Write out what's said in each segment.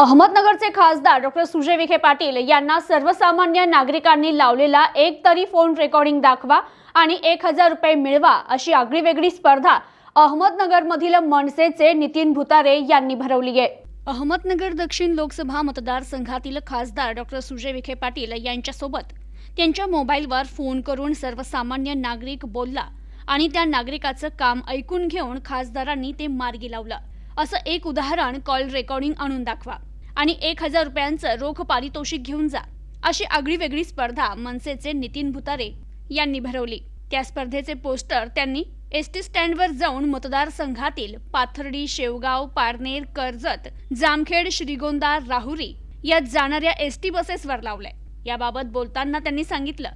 अहमदनगरचे खासदार डॉक्टर सुजय विखे पाटील यांना सर्वसामान्य नागरिकांनी लावलेला एक तरी फोन रेकॉर्डिंग दाखवा आणि एक हजार रुपये मिळवा अशी आगळीवेगळी स्पर्धा अहमदनगरमधील मनसेचे नितीन भुतारे यांनी भरवली आहे. अहमदनगर दक्षिण लोकसभा मतदारसंघातील खासदार डॉक्टर सुजय विखे पाटील यांच्यासोबत त्यांच्या मोबाईलवर फोन करून सर्वसामान्य नागरिक बोलला आणि त्या नागरिकाचं काम ऐकून घेऊन खासदारांनी ते मार्गी लावलं. असं एक उदाहरण कॉल रेकॉर्डिंग आणून दाखवा. आणि एक हजार रुपयांचं रोख पारितोषिक घेऊन जा. अशी आगळीवेगळी स्पर्धा मनसेचे नितीन भुतारे यांनी भरवली. त्या स्पर्धेचे पोस्टर त्यांनी एस टी स्टँडवर जाऊन मतदारसंघातील पाथर्डी शेवगाव पारनेर कर्जत जामखेड श्रीगोंदा राहुरी यात जाणाऱ्या एस टी बसेसवर लावलंय. याबाबत बोलताना त्यांनी सांगितलं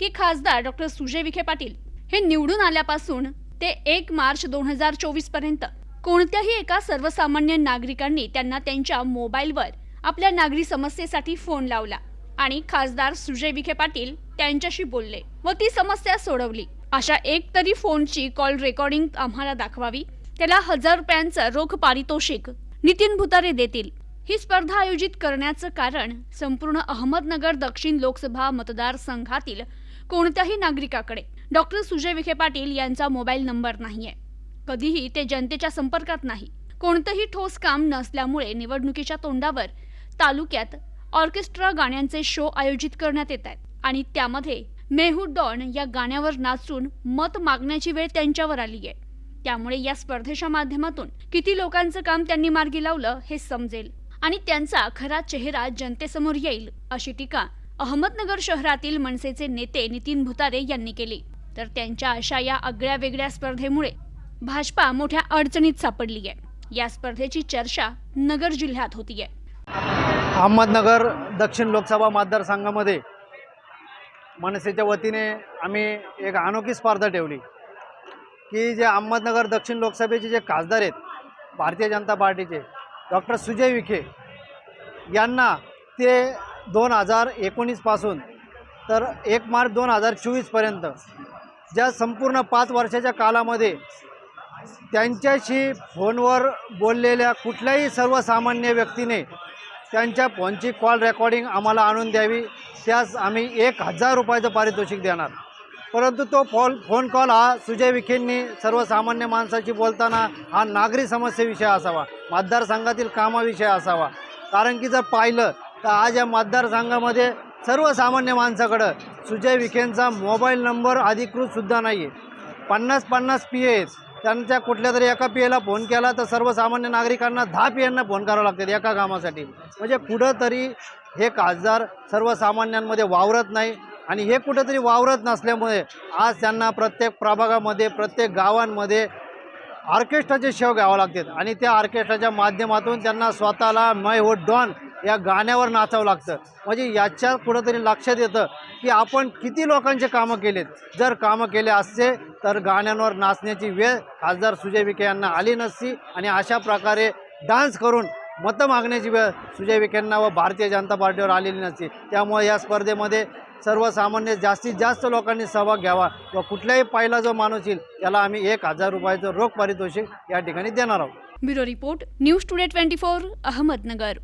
की खासदार डॉक्टर सुजय विखे पाटील हे निवडून आल्यापासून ते एक मार्च दोन हजार चोवीसपर्यंत कोणत्याही एका सर्वसामान्य नागरिकांनी त्यांना त्यांच्या मोबाईलवर आपल्या नागरी समस्येसाठी फोन लावला आणि खासदार सुजय विखे पाटील त्यांच्याशी बोलले व ती समस्या सोडवली. अशा एक तरी फोनची कॉल रेकॉर्डिंग आम्हाला दाखवावी. त्याला हजार रुपयांचं रोख पारितोषिक नितीन भुतारे देतील. ही स्पर्धा आयोजित करण्याचं कारण संपूर्ण अहमदनगर दक्षिण लोकसभा मतदारसंघातील कोणत्याही नागरिकाकडे डॉक्टर सुजय विखे पाटील यांचा मोबाईल नंबर नाहीये. कधीही ते जनतेच्या संपर्कात नाही. कोणतंही ठोस काम नसल्यामुळे निवडणुकीच्या तोंडावर तालुक्यात ऑर्केस्ट्रा गाण्यांचे शो आयोजित करण्यात येत आहेत आणि त्यामध्ये मेहू डॉन या गाण्यावर नाचून मत मागण्याची वेळ त्यांच्यावर आली आहे. त्यामुळे या स्पर्धेच्या माध्यमातून किती लोकांचं काम त्यांनी मार्गी लावलं हे समजेल आणि त्यांचा खरा चेहरा जनतेसमोर येईल अशी टीका अहमदनगर शहरातील मनसेचे नेते नितीन भुतारे यांनी केली. तर त्यांच्या अशा या आगळ्या वेगळ्या स्पर्धेमुळे भाजपा मोठ्या अडचणीत सापडली आहे. या स्पर्धेची चर्चा नगर जिल्ह्यात होतीये. अहमदनगर दक्षिण लोकसभा मतदारसंघामध्ये मनसेच्या वतीने आम्ही एक अनोखी स्पर्धा ठेवली. की जे अहमदनगर दक्षिण लोकसभेचे जे खासदार आहेत भारतीय जनता पार्टीचे डॉक्टर सुजय विखे यांना ते दोन हजार एकोणीसपासून तर एक मार्च दोन हजार चोवीसपर्यंत ज्या संपूर्ण पाच वर्षाच्या कालामध्ये त्यांच्याशी फोनवर बोललेल्या कुठल्याही सर्वसामान्य व्यक्तीने त्यांच्या फोनची कॉल रेकॉर्डिंग आम्हाला आणून द्यावी त्यास आम्ही एक हजार रुपयाचं पारितोषिक देणार. परंतु तो फोन फोन कॉल हा सुजय विखेंनी सर्वसामान्य माणसाशी बोलताना हा नागरी समस्येविषय असावा मतदारसंघातील कामाविषय असावा. कारण की जर पाहिलं तर आज या मतदारसंघामध्ये सर्वसामान्य माणसाकडं सुजय विखेंचा मोबाईल नंबर अधिकृतसुद्धा नाही आहे पन्नास पन्नास पी आहेत. त्यांच्या कुठल्या तरी एका पी एला फोन केला तर सर्वसामान्य नागरिकांना दहा पी एंना फोन करावं लागतात एका कामासाठी. म्हणजे कुठंतरी हे खासदार सर्वसामान्यांमध्ये वावरत नाही आणि हे कुठंतरी वावरत नसल्यामुळे आज त्यांना प्रत्येक प्रभागामध्ये प्रत्येक गावांमध्ये ऑर्केस्ट्राचे शेव घ्यावं लागतात. आणि त्या ऑर्केस्ट्राच्या माध्यमातून त्यांना स्वतःला मय हो डॉन या गाण्यावर नाचावं लागतं. म्हणजे याच्या कुठंतरी लक्षात येतं की आपण किती लोकांचे कामं केलेत. जर कामं केले असते तर गाण्यांवर नाचण्याची वेळ खासदार सुजय विखे यांना आली नसती आणि अशा प्रकारे डान्स करून मतं मागण्याची वेळ सुजय विखेंना व भारतीय जनता पार्टीवर आलेली नसती. त्यामुळे या स्पर्धेमध्ये सर्वसामान्य जास्तीत जास्त लोकांनी सहभाग घ्यावा व कुठल्याही पाहिला जो माणूस येईल त्याला आम्ही एक हजार रुपयाचं रोख पारितोषिक या ठिकाणी देणार आहोत. Bureau report news today twenty four Ahmednagar.